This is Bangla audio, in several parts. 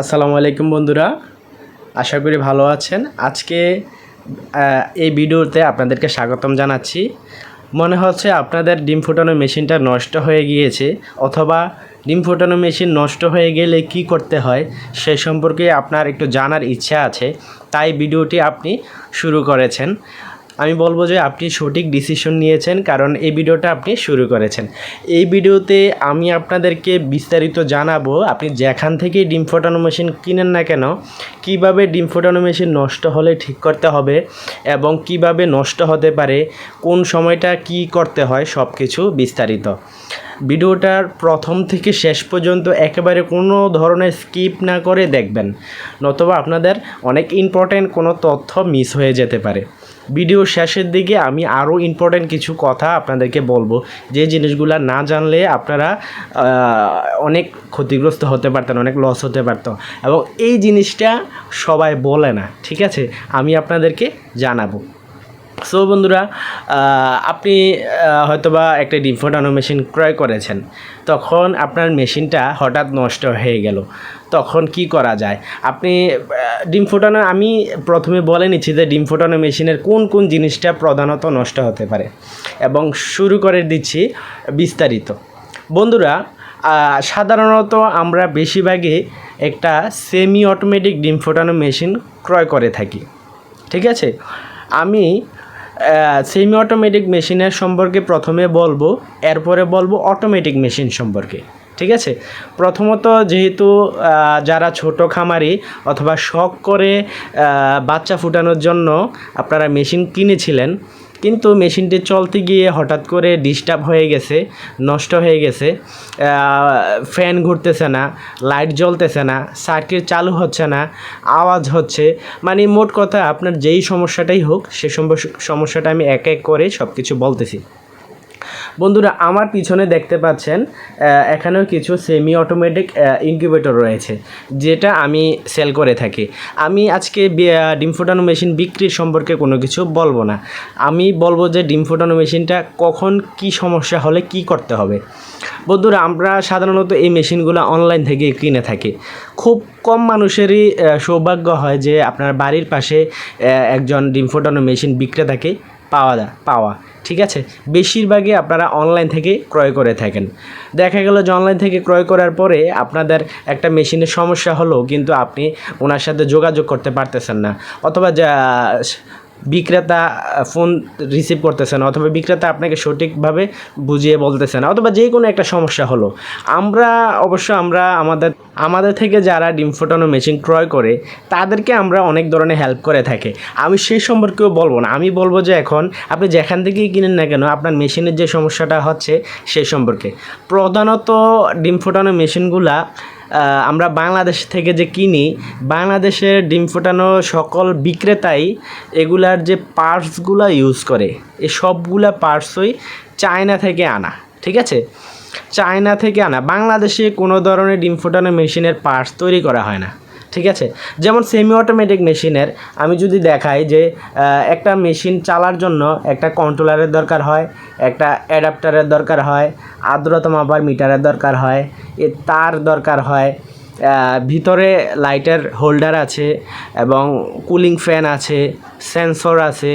আসসালামু আলাইকুম বন্ধুরা, আশা করি ভালো আছেন। আজকে এই ভিডিওতে আপনাদেরকে স্বাগতম জানাচ্ছি। মনে হচ্ছে আপনাদের ডিম ফোটানো মেশিনটা নষ্ট হয়ে গিয়েছে, অথবা ডিম ফোটানো মেশিন নষ্ট হয়ে গেলে কি করতে হয়, সে সম্পর্কে আপনার একটু জানার ইচ্ছা আছে, তাই ভিডিওটি আপনি শুরু করেছেন। আমি বলব যে আপনি সঠিক ডিসিশন নিয়েছেন, কারণ এই ভিডিওটা আপনি শুরু করেছেন। এই ভিডিওতে আমি আপনাদেরকে বিস্তারিত জানাব, আপনি যেখান থেকেই ডিম ফোটানো মেশিন কিনেন না কেন, কীভাবে ডিম ফোটানো মেশিন নষ্ট হলে ঠিক করতে হবে এবং কীভাবে নষ্ট হতে পারে, কোন সময়টা কি করতে হয় সব কিছু বিস্তারিত। ভিডিওটার প্রথম থেকে শেষ পর্যন্ত একেবারে কোনো ধরনের স্কিপ না করে দেখবেন, নতুবা আপনাদের অনেক ইম্পর্ট্যান্ট কোনো তথ্য মিস হয়ে যেতে পারে। ভিডিও শেষের দিকে আমি আরও ইম্পর্ট্যান্ট কিছু কথা আপনাদেরকে বলব। যে জিনিসগুলো না জানলে আপনারা অনেক ক্ষতিগ্রস্ত হতে পারতেন, অনেক লস হতে পারত এবং এই জিনিসটা সবাই বলে না, ঠিক আছে? আমি আপনাদেরকে জানাব। সো বন্ধুরা আপনি হয়তোবা একটা ডিম ফোটানো মেশিন ক্রয় করেছেন। তখন আপনার মেশিনটা হঠাৎ নষ্ট হয়ে গেল। তখন কি করা যায়? আপনি ডিম ফোটানো আমি প্রথমে বলে নিচ্ছি যে ডিম ফোটানো মেশিনের কোন কোন জিনিসটা প্রধানত নষ্ট হতে পারে। এবং শুরু করে দিচ্ছি বিস্তারিত। বন্ধুরা সাধারণত আমরা বেশিরভাগই একটা সেমি অটোমেটিক ডিম ফোটানো মেশিন ক্রয় করে থাকি। ঠিক আছে? আমি সেমি অটোমেটিক মেশিনের সম্পর্কে প্রথমে বলব, এরপরে বলব অটোমেটিক মেশিন সম্পর্কে, ঠিক আছে? প্রথমত যেহেতু যারা ছোট খামারি অথবা শখ করে বাচ্চা ফুটানোর জন্য আপনারা মেশিন কিনেছিলেন কিন্তু মেশিনটি চলতে গিয়ে হঠাৎ করে ডিস্টার্ব হয়ে গেছে, নষ্ট হয়ে গেছে। ফ্যান ঘুরতেছে না লাইট জ্বলতেছে না সার্কিট চালু হচ্ছে না, আওয়াজ হচ্ছে। মানে মোট কথা আপনার যেই সমস্যাটাই হোক, সে সমস্যা- সমস্যাটা আমি এক এক করে সব কিছু বলতেছি। বন্ধুরা, আমার পিছনে দেখতে পাচ্ছেন এখানেও কিছু সেমি অটোমেটিক ইনকিউবেটর রয়েছে, যেটা আমি সেল করে থাকি। আমি আজকে ডিম ফোটানো মেশিন বিক্রির সম্পর্কে কোনো কিছু বলব না। আমি বলব যে ডিম ফোটানো মেশিনটা কখন কি সমস্যা হলে কি করতে হবে। বন্ধুরা, আমরা সাধারণত এই মেশিনগুলো অনলাইন থেকে কিনে থাকি। খুব কম মানুষেরই সৌভাগ্য হয় যে আপনার বাড়ির পাশে একজন ডিম ফোটানো মেশিন বিক্রেতাকে পাওয়া যায় পাওয়া। ঠিক আছে? বেশিরভাগই আপনারা অনলাইন থেকে ক্রয় করে থাকেন। দেখা গেল যে অনলাইন থেকে ক্রয় করার পরে আপনাদের একটা মেশিনের সমস্যা হলো, কিন্তু আপনি ওনার সাথে যোগাযোগ করতে পারতেছেন না। অথবা যা বিক্রেতা ফোন রিসিভ করতেছে না অথবা বিক্রেতা আপনাকে সঠিকভাবে বুঝিয়ে বলতেছে না অথবা যে কোনো একটা সমস্যা হলো। আমরা, অবশ্য আমরা আমাদের আমাদের থেকে যারা ডিম ফোটানো মেশিন ক্রয় করে, তাদেরকে আমরা অনেক ধরনের হেল্প করে থাকি। আমি সেই সম্পর্কেও বলব না। আমি বলব যে এখন আপনি যেখান থেকেই কিনেন না কেন, আপনার মেশিনের যে সমস্যাটা হচ্ছে সেই সম্পর্কে। প্রধানত ডিম ফোটানো মেশিনগুলা আমরা বাংলাদেশ থেকে যে কিনি, বাংলাদেশের ডিম ফোটানো সকল বিক্রেতাই এগুলার যে পার্টসগুলো ইউজ করে, এ সবগুলা পার্টসই চায়না থেকে আনা, ঠিক আছে? চায়না থেকে আনা। বাংলাদেশে কোনো ধরনের ডিম ফোটানো মেশিনের পার্টস তৈরি করা হয় না। ঠিক আছে? যেমন সেমি অটোমেটিক মেশিনের আমি যদি দেখাই যে একটা মেশিন চালার জন্য একটা কন্ট্রোলারের দরকার হয়, একটা অ্যাডাপ্টারের দরকার হয় আর্দ্রতা মাপার মিটারের দরকার হয়, এ তার দরকার হয় ভিতরে লাইটের হোল্ডার আছে এবং কুলিং ফ্যান আছে সেন্সর আছে,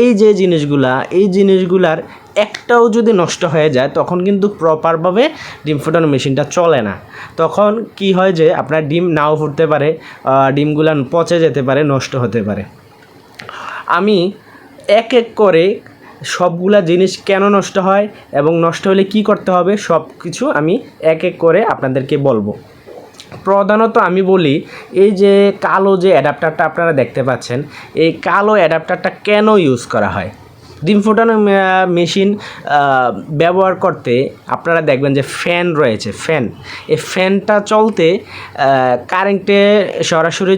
এই যে জিনিসগুলা, এই জিনিসগুলার একটাও যদি নষ্ট হয়ে যায়, তখন কিন্তু প্রপারভাবে ডিম ফোটানো মেশিনটা চলে না। তখন কি হয় যে, আপনার ডিম নাও ফুটতে পারে ডিমগুলা পচে যেতে পারে, নষ্ট হতে পারে। আমি এক এক করে সবগুলা জিনিস কেন নষ্ট হয় এবং নষ্ট হলে কি করতে হবে সব কিছু আমি এক এক করে আপনাদেরকে বলব। প্রধানত আমি বলি, এই যে কালো যে অ্যাডাপ্টারটা আপনারা দেখতে পাচ্ছেন, এই কালো অ্যাডাপ্টারটা কেন ইউজ করা হয়? ডিম ফোটানো মেশিন ব্যবহার করতে আপনারা দেখবেন যে ফ্যান রয়েছে, ফ্যান। এই ফ্যানটা চলতে কারেন্টে সরাসরি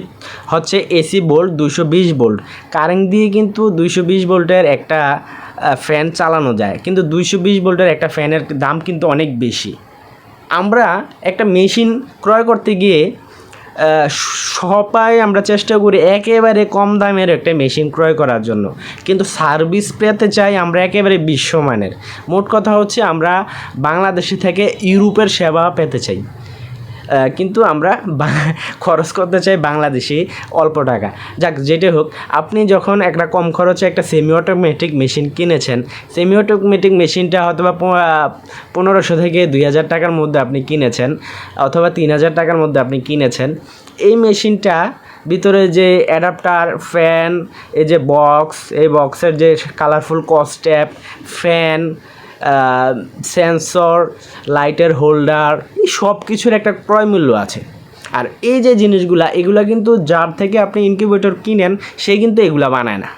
হচ্ছে এসি বোল্ট দুশো বিশ বোল্ট। কারেন্ট দিয়ে কিন্তু দুইশো বিশ ভোল্টের একটা ফ্যান চালানো যায়। কিন্তু দুইশো বিশ ভোল্টের একটা ফ্যানের দাম কিন্তু অনেক বেশি। আমরা একটা মেশিন ক্রয় করতে গিয়ে সবাই আমরা চেষ্টা করি একেবারে কম দামের একটা মেশিন ক্রয় করার জন্য। কিন্তু সার্ভিস পেতে চাই আমরা একেবারে বিশ্বমানের। মোট কথা হচ্ছে আমরা বাংলাদেশে থেকে ইউরোপের সেবা পেতে চাই। কিন্তু আমরা খরচ করতে চাই বাংলাদেশি অল্প টাকা। যাক যেটা হোক, আপনি যখন একটা কম খরচে একটা সেমি অটোমেটিক মেশিন কিনেছেন সেমি অটোমেটিক মেশিনটা হয়তো বা পনেরোশো থেকে দুই হাজার টাকার মধ্যে আপনি কিনেছেন, অথবা তিন হাজার টাকার মধ্যে আপনি কিনেছেন, এই মেশিনটা ভিতরে যে অ্যাডাপ্টার ফ্যান এই যে বক্স এই বক্সের যে কালারফুল কস্ট্যাপ ফ্যান সেন্সর লাইটের হোল্ডার এই সব কিছুর একটা ক্রয় মূল্য আছে। আর এই যে জিনিসগুলা, এগুলা কিন্তু যার থেকে আপনি ইনকিউবেটর কিনেন, সে কিন্তু এগুলা বানায় না।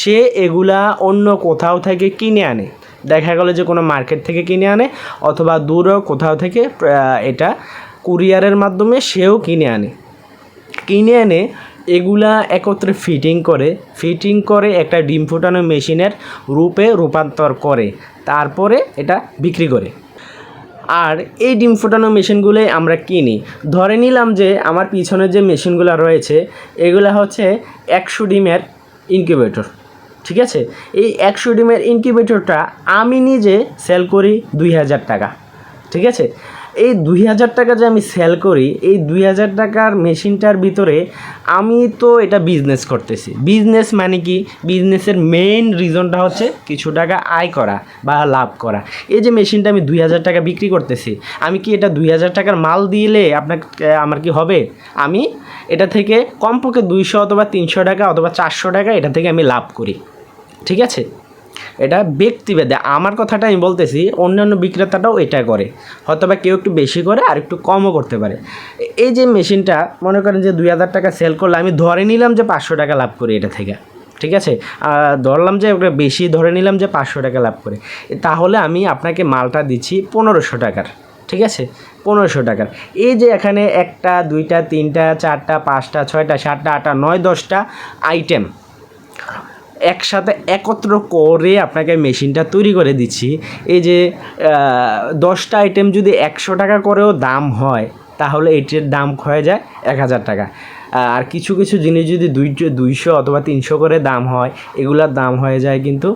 সে এগুলা অন্য কোথাও থেকে কিনে আনে। দেখা গেলো যে কোনো মার্কেট থেকে কিনে আনে, অথবা দূরও কোথাও থেকে এটা কুরিয়ারের মাধ্যমে সেও কিনে আনে। কিনে এনে এগুলা একত্রে ফিটিং করে ফিটিং করে একটা ডিম ফোটানো মেশিনের রূপে রূপান্তর করে। তারপরে এটা বিক্রি করে। আর এই ডিম ফোটানো মেশিনগুলোই আমরা কিনি। ধরে নিলাম যে আমার পিছনে যে মেশিনগুলো রয়েছে, এগুলো হচ্ছে একশো ডিমের ইনকিউবেটর ঠিক আছে? এই একশো ডিমের ইনকিউবেটরটা আমি নিজে সেল করি দুই হাজার টাকা, ঠিক আছে? এই দুই হাজার টাকা যে আমি সেল করি, এই দুই হাজার টাকার মেশিনটার ভিতরে আমি তো এটা বিজনেস করতেছি। বিজনেস মানে কি? বিজনেসের মেইন রিজনটা হচ্ছে কিছু টাকা আয় করা বা লাভ করা। এই যে মেশিনটা আমি দুই হাজার টাকা বিক্রি করতেছি, আমি কি এটা দুই হাজার টাকার মাল দিলে আপনাকে, আমার কি হবে? আমি এটা থেকে কমপক্ষে দুইশো অথবা তিনশো টাকা অথবা চারশো টাকা এটা থেকে আমি লাভ করি। ঠিক আছে? এটা ব্যক্তিভেদে। আমার কথাটা আমি বলতেছি, অন্যান্য বিক্রেতাটাও এটা করে। হয়তো বা কেউ একটু বেশি করে, আর একটু কমও করতে পারে। এই যে মেশিনটা, মনে করেন যে দুই হাজার টাকা সেল করলে, আমি ধরে নিলাম যে পাঁচশো টাকা লাভ করি এটা থেকে। ঠিক আছে? ধরলাম যে ওটা বেশি ধরে নিলাম যে পাঁচশো টাকা লাভ করে। তাহলে আমি আপনাকে মালটা দিচ্ছি পনেরোশো টাকার। ঠিক আছে? পনেরোশো টাকার। এই যে এখানে একটা, দুইটা, তিনটা, চারটা, পাঁচটা, ছয়টা, সাতটা, আটটা, নয়, দশটা আইটেম একসাথে একত্র করে আপনাকে মেশিনটা তৈরি করে দিচ্ছি। এই যে দশটা আইটেম যদি একশো টাকা করেও দাম হয়, তাহলে এটির দাম হয়ে যায় এক হাজার টাকা। আর কিছু কিছু জিনিস যদি দুইশো দুইশো অথবা তিনশো করে দাম হয়, এগুলার দাম হয়ে যায় কিন্তু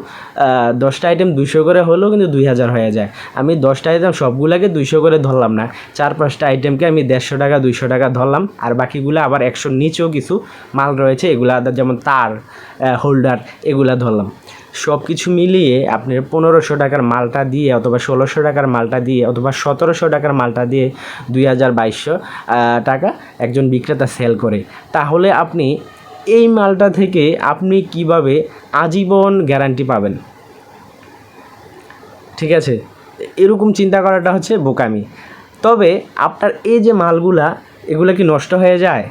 দশটা আইটেম দুশো করে হলেও কিন্তু দুই হাজার হয়ে যায়। আমি দশটা আইটেম সবগুলাকে দুইশো করে ধরলাম না। চার পাঁচটা আইটেমকে আমি দেড়শো টাকা, দুইশো টাকা ধরলাম। আর বাকিগুলো আবার একশোর নিচেও কিছু মাল রয়েছে, এগুলা যেমন তার হোল্ডার এগুলা ধরলাম। সব কিছু মিলিয়ে আপনি পনেরোশো টাকার মালটা দিয়ে অথবা ষোলোশো টাকার মালটা দিয়ে অথবা সতেরোশো টাকার মালটা দিয়ে দুই হাজার বাইশশো টাকা একজন বিক্রেতা সেল করে। তাহলে আপনি এই মালটা থেকে আপনি কীভাবে আজীবন গ্যারান্টি পাবেন? ঠিক আছে? এরকম চিন্তা করাটা হচ্ছে বোকামি। তবে আপনার এই যে মালগুলা, এগুলো কি নষ্ট হয়ে যায়?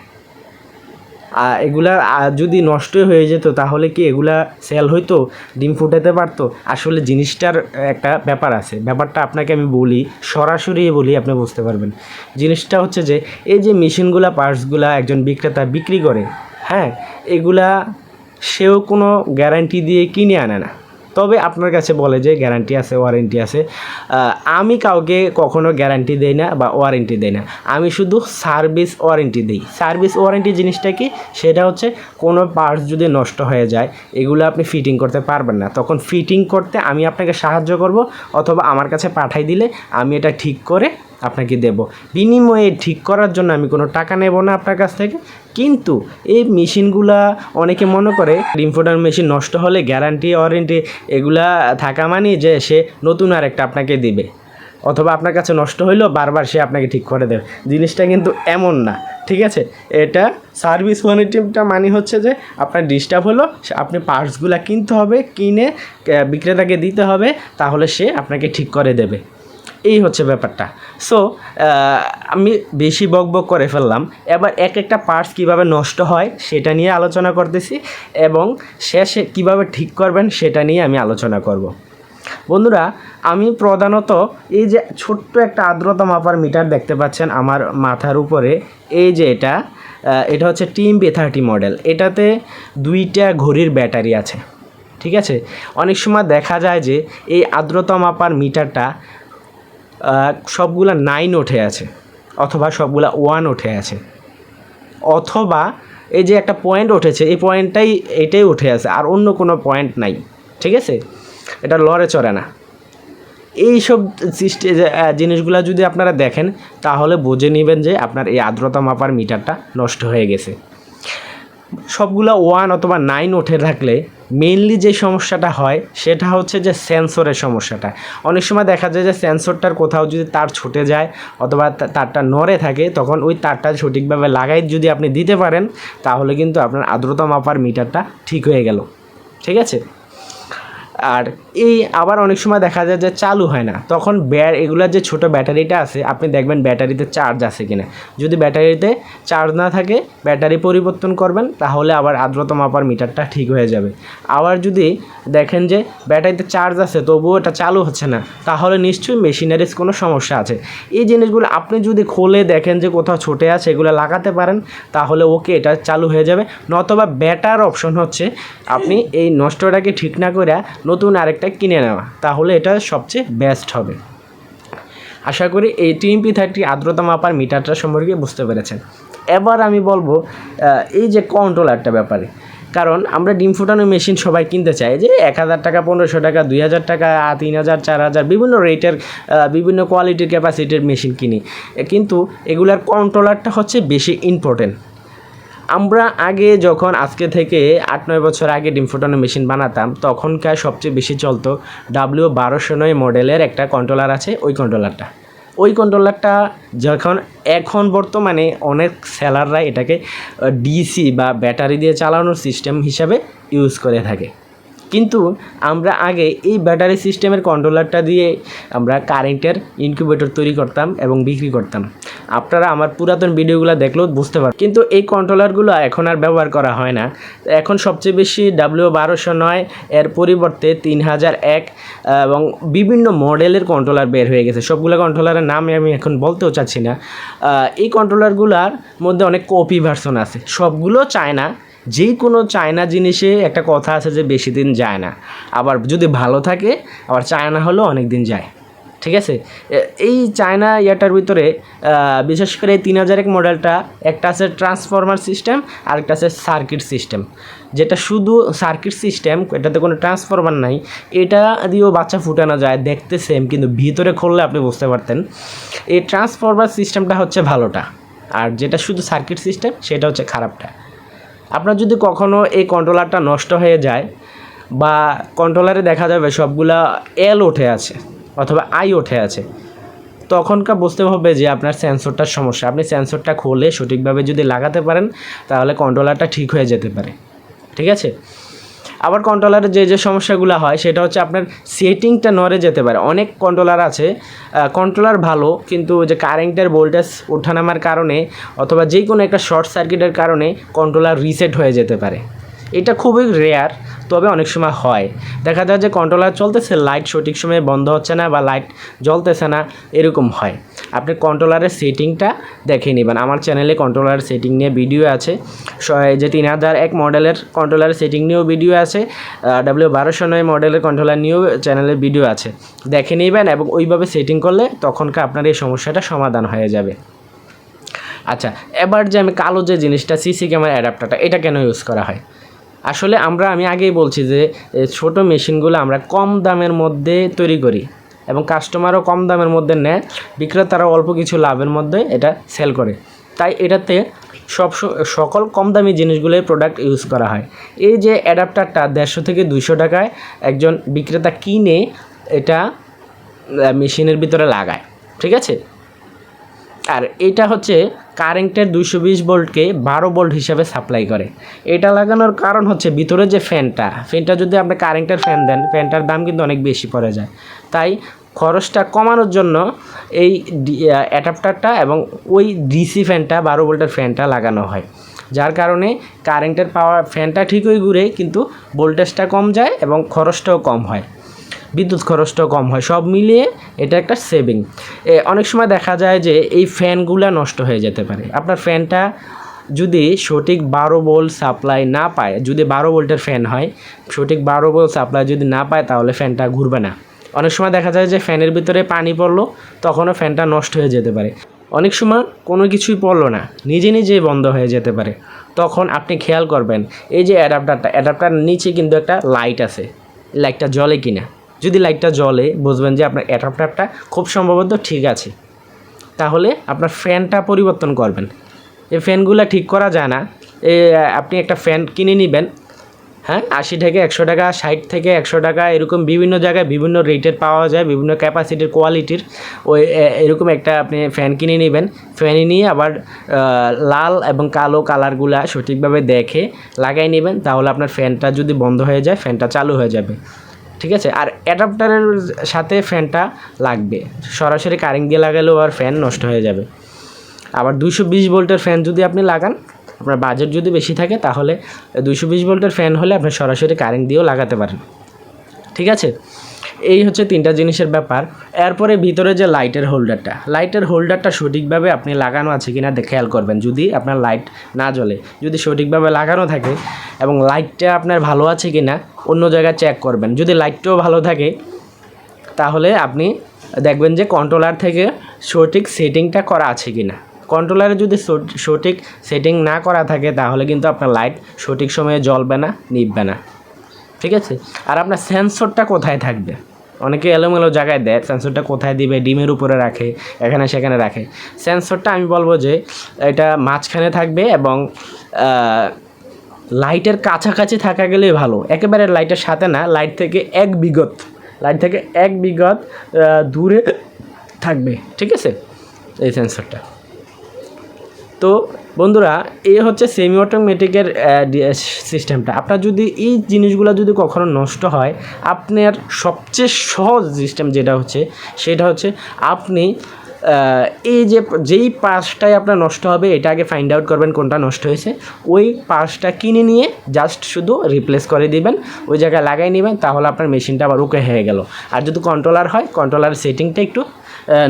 এগুলা যদি নষ্ট হয়ে যেত, তাহলে কি এগুলা সেল হইতো? ডিম ফুটাতে পারতো? আসলে জিনিসটার একটা ব্যাপার আছে। ব্যাপারটা আপনাকে আমি বলি, সরাসরি বলি, আপনি বুঝতে পারবেন। জিনিসটা হচ্ছে যে, এই যে মেশিনগুলা, পার্টসগুলা একজন বিক্রেতা বিক্রি করে হ্যাঁ এগুলা সেও কোনো গ্যারান্টি দিয়ে কিনে আনে না। তবে আপনার কাছে বলে যে গ্যারান্টি আছে ওয়ারেন্টি আছে। আমি কাউকে কখনো গ্যারান্টি দেই না বা ওয়ারেন্টি দেই না। আমি শুধু সার্ভিস ওয়ারেন্টি দিই। সার্ভিস ওয়ারেন্টি জিনিসটা কি? সেটা হচ্ছে কোনো পার্টস যদি নষ্ট হয়ে যায়, এগুলো আপনি ফিটিং করতে পারবেন না। তখন ফিটিং করতে আমি আপনাকে সাহায্য করব, অথবা আমার কাছে পাঠাই দিলে আমি এটা ঠিক করে আপনাকে দেব। বিনিময়ে ঠিক করার জন্য আমি কোনো টাকা নেব না আপনার কাছ থেকে। কিন্তু এই মেশিনগুলা অনেকে মনে করে ইম্পোর্টার মেশিন নষ্ট হলে গ্যারান্টি, ওয়ারেন্টি এগুলা থাকা মানে যে সে নতুন আর একটা আপনাকে দিবে। অথবা আপনার কাছে নষ্ট হইলেও বারবার সে আপনাকে ঠিক করে দেবে। জিনিসটা কিন্তু এমন না, ঠিক আছে? এটা সার্ভিস ওয়ারেন্টিটা মানে হচ্ছে যে আপনার ডিস্টার্ব হলো আপনি পার্টসগুলো কিনতে হবে, কিনে বিক্রেতাকে দিতে হবে, তাহলে সে আপনাকে ঠিক করে দেবে। এই হচ্ছে ব্যাপারটা। সো আমি বেশি বক বক করে ফেললাম। এবার এক একটা পার্টস কীভাবে নষ্ট হয় সেটা নিয়ে আলোচনা করতেছি এবং শেষে কীভাবে ঠিক করবেন সেটা নিয়ে আমি আলোচনা করব। বন্ধুরা, আমি প্রধানত এই যে ছোট্ট একটা আর্দ্রতা মাপার মিটার দেখতে পাচ্ছেন আমার মাথার উপরে। এই যে এটা এটা হচ্ছে টিম পে থার্টি মডেল। এটাতে দুইটা ঘড়ির ব্যাটারি আছে। ঠিক আছে? অনেক সময় দেখা যায় যে এই আর্দ্রতা মাপার মিটারটা সবগুলা নাইন উঠে আছে, অথবা সবগুলা ওয়ান উঠে আছে। অথবা এই যে একটা পয়েন্ট উঠেছে, এই পয়েন্টটাই এটাই উঠে আছে, আর অন্য কোনো পয়েন্ট নাই, ঠিক আছে? এটা লড়ে চড়ে না। এইসব সিস্টে জিনিসগুলো যদি আপনারা দেখেন, তাহলে বুঝে নেবেন যে আপনার এই আর্দ্রতা মাপার মিটারটা নষ্ট হয়ে গেছে। সবগুলো ওয়ান অথবা নাইন উঠে থাকলে মেইনলি যে সমস্যাটা হয়, সেটা হচ্ছে যে সেন্সরের সমস্যাটা। অনেক সময় দেখা যায় যে সেন্সরটার কোথাও যদি তার ছুটে যায় অথবা তারটা নড়ে থাকে, তখন ওই তারটা সঠিকভাবে লাগাই যদি আপনি দিতে পারেন, তাহলে কিন্তু আপনার আর্দ্রতা মাপার মিটারটা ঠিক হয়ে গেল। ঠিক আছে? আর এই আবার অনেক সময় দেখা যায় যে চালু হয় না। তখন ব্যার এগুলোর যে ছোট ব্যাটারিটা আছে, আপনি দেখবেন ব্যাটারিতে চার্জ আছে কিনা। যদি ব্যাটারিতে চার্জ না থাকে, ব্যাটারি পরিবর্তন করবেন, তাহলে আবার আর্দ্রতা মাপার মিটারটা ঠিক হয়ে যাবে। আবার যদি দেখেন যে ব্যাটারিতে চার্জ আছে, তবুও এটা চালু হচ্ছে না, তাহলে নিশ্চয়ই মেশিনারিজ কোনো সমস্যা আছে। এই জিনিসগুলো আপনি যদি খোলে দেখেন যে কোথাও ছোটে আছে, এগুলো লাগাতে পারেন, তাহলে ওকে এটা চালু হয়ে যাবে। নতবা ব্যাটার অপশন হচ্ছে, আপনি এই নষ্টটাকে ঠিক না করে নতুন আরেকটা কিনে নেওয়া। তাহলে এটা সবচেয়ে বেস্ট হবে। আশা করি এই টিএমপি থার্টি আর্দ্রতা মাপার মিটারটা সম্পর্কে বুঝতে পেরেছেন। এবার আমি বলব এই যে কন্ট্রোলারটা ব্যাপারে। কারণ আমরা ডিম ফুটানো মেশিন সবাই কিনতে চাই যে এক হাজার টাকা, পনেরোশো টাকা, দুই হাজার টাকা, তিন হাজার, চার হাজার, বিভিন্ন রেটের বিভিন্ন কোয়ালিটির ক্যাপাসিটির মেশিন কিনি। কিন্তু এগুলার কন্ট্রোলারটা হচ্ছে বেশি ইম্পর্টেন্ট আমরা আগে যখন আজকে থেকে আট, নয় বছর আগে ডিম ফুটানো মেশিন বানাতাম, তখনকার সবচেয়ে বেশি চলতো ডাব্লিউ বারোশো নয় মডেলের একটা কন্ট্রোলার আছে, ওই কন্ট্রোলারটা ওই কন্ট্রোলারটা যখন, এখন বর্তমানে অনেক সেলাররা এটাকে ডিসি বা ব্যাটারি দিয়ে চালানোর সিস্টেম হিসাবে ইউজ করে থাকে। কিন্তু আমরা আগে এই ব্যাটারি সিস্টেমের কন্ট্রোলারটা দিয়ে আমরা কারেন্টের ইনকিউবেটর তৈরি করতাম এবং বিক্রি করতাম। আপনারা আমার পুরাতন ভিডিওগুলো দেখলেও বুঝতে পারবেন কিন্তু এই কন্ট্রোলারগুলো এখন আর ব্যবহার করা হয় না। এখন সবচেয়ে বেশি ডাব্লিউ বারোশো নয় এর পরিবর্তে তিন হাজার এক, এবং বিভিন্ন মডেলের কন্ট্রোলার বের হয়ে গেছে। সবগুলো কন্ট্রোলারের নাম আমি এখন বলতেও চাচ্ছি না। এই কন্ট্রোলারগুলোর মধ্যে অনেক কপি ভার্সন আছে। সবগুলো চায় না যে কোনো চায়না জিনিসে একটা কথা আছে যে বেশি দিন যায় না। আবার যদি ভালো থাকে, আবার চায়না হলেও অনেক দিন যায়। ঠিক আছে? এই চায়না ইয়াটার ভিতরে বিশেষ করে তিন হাজার এক মডেলটা একটা আছে ট্রান্সফরমার সিস্টেম আর একটা আছে সার্কিট সিস্টেম যেটা শুধু সার্কিট সিস্টেম এটাতে কোনো ট্রান্সফরমার নাই। এটা দিয়েও বাচ্চা ফুটানো যায়, দেখতে সেম কিন্তু ভিতরে খুললে আপনি বুঝতে পারতেন। এই ট্রান্সফরমার সিস্টেমটা হচ্ছে ভালোটা। আর যেটা শুধু সার্কিট সিস্টেম সেটা হচ্ছে খারাপটা। আপনার যদি কখনও এই কন্ট্রোলারটা নষ্ট হয়ে যায় বা কন্ট্রোলারে দেখা যাবে সবগুলা এল ওঠে আছে অথবা আই ওঠে আছে, তখনকার বুঝতে হবে যে আপনার সেন্সরটার সমস্যা। আপনি সেন্সরটা খোলে সঠিকভাবে যদি লাগাতে পারেন, তাহলে কন্ট্রোলারটা ঠিক হয়ে যেতে পারে। ঠিক আছে? আবার কন্ট্রোলারের যে যে সমস্যাগুলো হয়, সেটা হচ্ছে আপনার সেটিংটা নড়ে যেতে পারে। অনেক কন্ট্রোলার আছে কন্ট্রোলার ভালো, কিন্তু যে কারেন্টের ভোল্টেজ ওঠানামার কারণে অথবা যে কোনো একটা শর্ট সার্কিটের কারণে কন্ট্রোলার রিসেট হয়ে যেতে পারে। এটা খুবই রেয়ার তবে অনেক সময় হয়। দেখা যায় যে কন্ট্রোলার চলতেছে লাইট সঠিক সময়ে বন্ধ হচ্ছে না বা লাইট জ্বলতেছে না, এরকম হয়। আপনি কন্ট্রোলারের সেটিংটা দেখে নেবেন। আমার চ্যানেলে কন্ট্রোলারের সেটিং নিয়ে ভিডিও আছে। যে তিন হাজার এক মডেলের কন্ট্রোলারের সেটিং নিয়েও ভিডিও আছে। ডাব্লিউ বারোশো নয় মডেলের কন্ট্রোলার নিয়েও চ্যানেলের ভিডিও আছে। দেখে নেবেন এবং ওইভাবে সেটিং করলে তখনকার আপনার এই সমস্যাটা সমাধান হয়ে যাবে। আচ্ছা এবার যে আমি কালো যে জিনিসটা সিসি ক্যামেরা অ্যাডাপ্টারটা এটা কেন ইউজ করা হয়? আসলে আমরা, আমি আগেই বলছি যে ছোট মেশিনগুলো আমরা কম দামের মধ্যে তৈরি করি এবং কাস্টমারও কম দামের মধ্যে নেয় বিক্রেতারা অল্প কিছু লাভের মধ্যে এটা সেল করে। তাই এটাতে সব সকল কম দামি জিনিসগুলোই প্রোডাক্ট ইউজ করা হয়। এই যে অ্যাডাপ্টারটা দেড়শো থেকে দুইশো টাকায় একজন বিক্রেতা কিনে এটা মেশিনের ভিতরে লাগায়, ঠিক আছে? আর এটা হচ্ছে কারেন্টের দুইশো বিশ ভোল্টকে বারো ভোল্ট হিসাবে সাপ্লাই করে। এটা লাগানোর কারণ হচ্ছে ভিতরে যে ফ্যানটা ফ্যানটা যদি আপনি কারেন্টের ফ্যান দেন, ফ্যানটার দাম কিন্তু অনেক বেশি পড়ে যায়। তাই খরচটা কমানোর জন্য এই অ্যাডাপ্টারটা এবং ওই ডিসি ফ্যানটা, বারো ভোল্টের ফ্যানটা লাগানো হয়। যার কারণে কারেন্টের পাওয়ার ফ্যানটা ঠিকই ঘুরে, কিন্তু ভোল্টেজটা কম যায় এবং খরচটাও কম হয়। বিদ্যুৎ খরচটাও কম হয়। সব মিলিয়ে এটা একটা সেভিং অনেক সময় দেখা যায় যে এই ফ্যানগুলো নষ্ট হয়ে যেতে পারে। আপনার ফ্যানটা যদি সঠিক বারো ভোল্ট সাপ্লাই না পায়, যদি বারো ভোল্টের ফ্যান হয়, সঠিক বারো ভোল্ট সাপ্লাই যদি না পায়, তাহলে ফ্যানটা ঘুরবে না। অনেক সময় দেখা যায় যে ফ্যানের ভিতরে পানি পড়ল, তখনও ফ্যানটা নষ্ট হয়ে যেতে পারে। অনেক সময় কোনো কিছুই পড়ল না, নিজে নিজেই বন্ধ হয়ে যেতে পারে। তখন আপনি খেয়াল করবেন, এই যে অ্যাডাপ্টারটা অ্যাডাপ্টার নিচে কিন্তু একটা লাইট আছে লাইটটা জ্বলে কিনা। যদি লাইটটা জ্বলে, বুঝবেন যে আপনার অ্যাডাপ্টারটা খুব সম্ভবত ঠিক আছে। তাহলে আপনার ফ্যানটা পরিবর্তন করবেন। এই ফ্যানগুলো ঠিক করা যায় না। আপনি একটা ফ্যান কিনে নেবেন হ্যাঁ? আশি থেকে একশো টাকা, ষাট থেকে একশো টাকা, এরকম বিভিন্ন জায়গায় বিভিন্ন রেটের পাওয়া যায়, বিভিন্ন ক্যাপাসিটির কোয়ালিটির ওই এরকম একটা আপনি ফ্যান কিনে নেবেন। ফ্যান নিয়ে আবার লাল এবং কালো কালারগুলা সঠিকভাবে দেখে লাগাই নেবেন, তাহলে আপনার ফ্যানটা যদি বন্ধ হয়ে যায় ফ্যানটা চালু হয়ে যাবে। ঠিক আছে? আর অ্যাডাপ্টারের সাথে ফ্যানটা লাগবে। সরাসরি কারেন্ট দিয়ে লাগালেও আর ফ্যান নষ্ট হয়ে যাবে। আবার দুশো বিশ ভোল্টের ফ্যান যদি আপনি লাগান, আপনার বাজেট যদি বেশি থাকে, তাহলে দুশো বিশ ভোল্টের ফ্যান হলে আপনি সরাসরি কারেন্ট দিয়েও লাগাতে পারেন। ঠিক আছে? এই হচ্ছে তিনটা জিনিসের ব্যাপার। এরপরে ভিতরে যে লাইটের হোল্ডারটা লাইটের হোল্ডারটা সঠিকভাবে আপনি লাগানো আছে কিনা খেয়াল করবেন। যদি আপনার লাইট না জ্বলে, যদি সঠিকভাবে লাগানো থাকে এবং লাইটটা আপনার ভালো আছে কিনা, অন্য জায়গায় চেক করবেন। যদি লাইটটাও ভালো থাকে, তাহলে আপনি দেখবেন যে কন্ট্রোলার থেকে সঠিক সেটিংটা করা আছে কি না কন্ট্রোলারে যদি সঠিক সেটিং না করা থাকে, তাহলে কিন্তু আপনার লাইট সঠিক সময়ে জ্বলবে না নিববে না। ঠিক আছে? আর আপনার সেন্সরটা কোথায় থাকবে? অনেকে এলোমেলো জায়গায় দেয় সেন্সরটা কোথায় দিবে, ডিমের উপরে রাখে, এখানে সেখানে রাখে। সেন্সরটা আমি বলব যে, এটা মাঝখানে থাকবে এবং লাইটের কাছাকাছি থাকা গেলেই ভালো। একেবারে লাইটের সাথে না লাইট থেকে এক বিগত লাইট থেকে এক বিগত দূরে থাকবে, ঠিক আছে? এই সেন্সরটা তো বন্ধুরা এই হচ্ছে সেমি অটোমেটিকের সিস্টেমটা আপনার যদি এই জিনিসগুলো যদি কখনো নষ্ট হয়, আপনার সবচেয়ে সহজ সিস্টেম যেটা হচ্ছে, সেটা হচ্ছে আপনি এই যে যেই পার্সটাই আপনার নষ্ট হবে, এটা আগে ফাইন্ড আউট করবেন কোনটা নষ্ট হয়েছে। ওই পার্সটা কিনে নিয়ে জাস্ট শুধু রিপ্লেস করে দিবেন, ওই জায়গায় লাগাই নেবেন, তাহলে আপনার মেশিনটা আবার ওকে হয়ে গেল। আর যদি কন্ট্রোলার হয় কন্ট্রোলার সেটিংটা একটু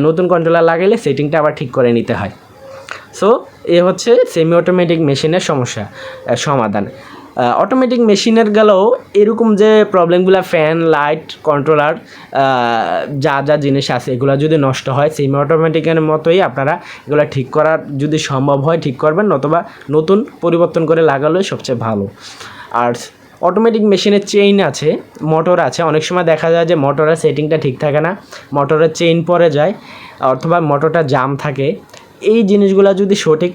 নতুন কন্ট্রোলার লাগাইলে সেটিংটা আবার ঠিক করে নিতে হয়। সো এ হচ্ছে সেমি অটোমেটিক মেশিনের সমস্যা সমাধান। অটোমেটিক মেশিনের গেলেও এরকম যে প্রবলেমগুলো ফ্যান লাইট কন্ট্রোলার যা যা জিনিস আছে, এগুলো যদি নষ্ট হয় সেমি অটোমেটিকের মতোই আপনারা এগুলো ঠিক করার যদি সম্ভব হয়, ঠিক করবেন, নতুবা নতুন পরিবর্তন করে লাগালেই সবচেয়ে ভালো। আর অটোমেটিক মেশিনের চেইন আছে মোটর আছে। অনেক সময় দেখা যায় যে মোটরের সেটিংটা ঠিক থাকে না মোটরের চেইন পরে যায়, অথবা মোটরটা জাম থাকে। এই জিনিসগুলো যদি সঠিক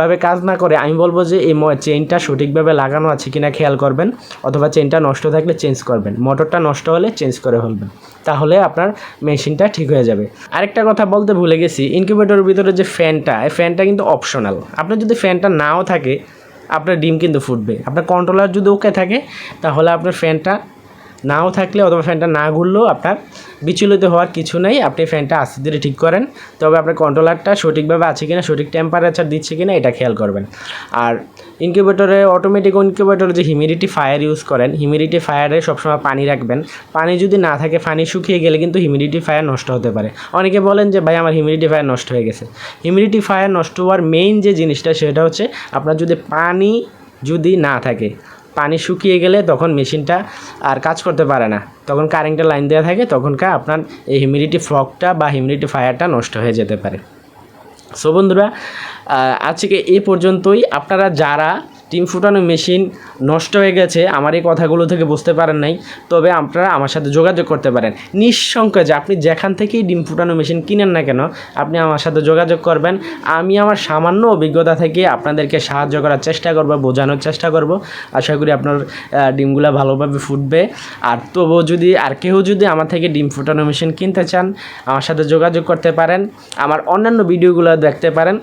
ভাবে কাজ না করে, আমি বলব যে এই চেইনটা সঠিকভাবে লাগানো আছে কিনা খেয়াল করবেন, অথবা চেইনটা নষ্ট থাকলে চেঞ্জ করবেন। মোটরটা নষ্ট হলে চেঞ্জ করে ফেলবেন। তাহলে আপনার মেশিনটা ঠিক হয়ে যাবে। আরেকটা কথা বলতে ভুলে গেছি ইনকিউবেটরের ভিতরে যে ফ্যানটা এই ফ্যানটা কিন্তু অপশনাল আপনার যদি ফ্যানটা নাও থাকে, আপনার ডিম কিন্তু ফুটবে। আপনার কন্ট্রোলার যদি ওকে থাকে, তাহলে আপনার ফ্যানটা নাও থাকলে অথবা ফ্যানটা না ঘুরলেও আপনার বিচলিত হওয়ার কিছু নেই, আপনি ফ্যানটা আস্তে ধীরে ঠিক করেন। তবে আপনার কন্ট্রোলারটা সঠিকভাবে আছে কিনা, সঠিক টেম্পারেচার দিচ্ছে কিনা, এটা খেয়াল করবেন। আর ইনকিউবেটরে অটোমেটিক ইনকিউবেটরে যে হিউমিডিটি ফায়ার ইউজ করেন হিউমিডিটি ফায়ারে সবসময় পানি রাখবেন। পানি যদি না থাকে, পানি শুকিয়ে গেলে কিন্তু হিউমিডিটি ফায়ার নষ্ট হতে পারে। অনেকে বলেন যে, ভাই, আমার হিউমিডিটি ফায়ার নষ্ট হয়ে গেছে। হিউমিডিটি ফায়ার নষ্ট হওয়ার মেইন যে জিনিসটা, সেটা হচ্ছে আপনার যদি পানি যদি না থাকে পানি শুকিয়ে গেলে তখন মেশিনটা আর কাজ করতে পারে না। তখন কারেন্টের লাইন দেওয়া থাকে, তখনকার আপনার এই হিউমিডিটি ফ্রকটা বা হিউমিডিটি ফায়ারটা নষ্ট হয়ে যেতে পারে। সো বন্ধুরা আজকে এই পর্যন্তই। আপনারা যারা টিম ফুটানো মেশিন নষ্ট হয়ে গেছে, আমার এই কথাগুলো থেকে বুঝতে পারেন নাই। তবে আপনারা আমার সাথে যোগাযোগ করতে পারেন। নিঃসংকোচে, আপনি যেখান থেকেই ডিম ফুটানো মেশিন কিনেন না কেন, আপনি আমার সাথে যোগাযোগ করবেন। আমি আমার সামান্য অভিজ্ঞতা থেকে আপনাদেরকে সাহায্য করার চেষ্টা করব, বোঝানোর চেষ্টা করব। আশা করি আপনার ডিমগুলো ভালোভাবে ফুটবে। আর তবুও যদি, আর কেউ যদি আমার থেকে ডিম ফুটানো মেশিন কিনতে চান, আমার সাথে যোগাযোগ করতে পারেন। আমার অন্যান্য ভিডিওগুলো দেখতে পারেন।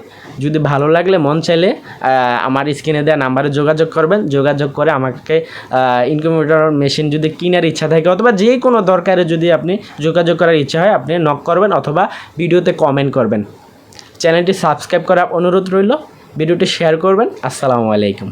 যদি ভালো লাগলে, মন চাইলে আমার স্ক্রিনে দেওয়া নাম্বারে যোগাযোগ করবেন। যোগাযোগ করে আমাকে ইনকিউবেটর মেশিন যদি কেনার ইচ্ছা থাকে অথবা যে কোনো দরকারে যদি আপনি যোগাযোগ করার ইচ্ছা হয়, আপনি নক করবেন অথবা ভিডিওতে কমেন্ট করবেন। চ্যানেলটি সাবস্ক্রাইব করার অনুরোধ রইল। ভিডিওটি শেয়ার করবেন। আসসালামু আলাইকুম।